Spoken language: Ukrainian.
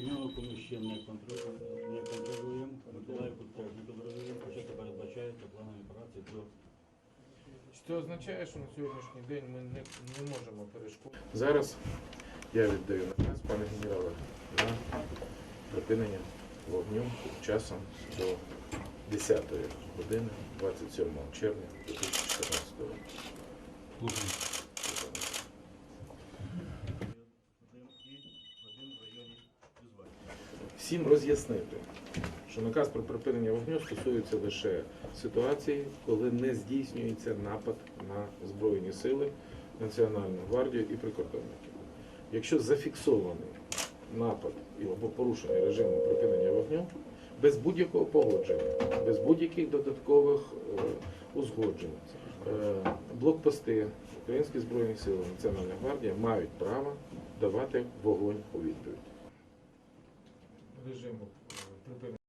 Сім'янку ми ще не контролюємо, не контролюємо. Миколаївку теж не контролюємо, хоча це передбачається планом операції до Що означає, що на сьогоднішній день ми не, не можемо перешкодити. Зараз я віддаю наказ, пане генерале, на припинення вогню часом до 10 години 27 червня 2014 року. Всім роз'яснити, що наказ про припинення вогню стосується лише ситуації, коли не здійснюється напад на Збройні сили, Національну гвардію і прикордонників. Якщо зафіксований напад або порушення режиму припинення вогню, без будь-якого погодження, без будь-яких додаткових е, узгоджень, е, блокпости Українські Збройні Сили, Національна гвардія мають право давати вогонь у відповідь. Режиму е, припинення.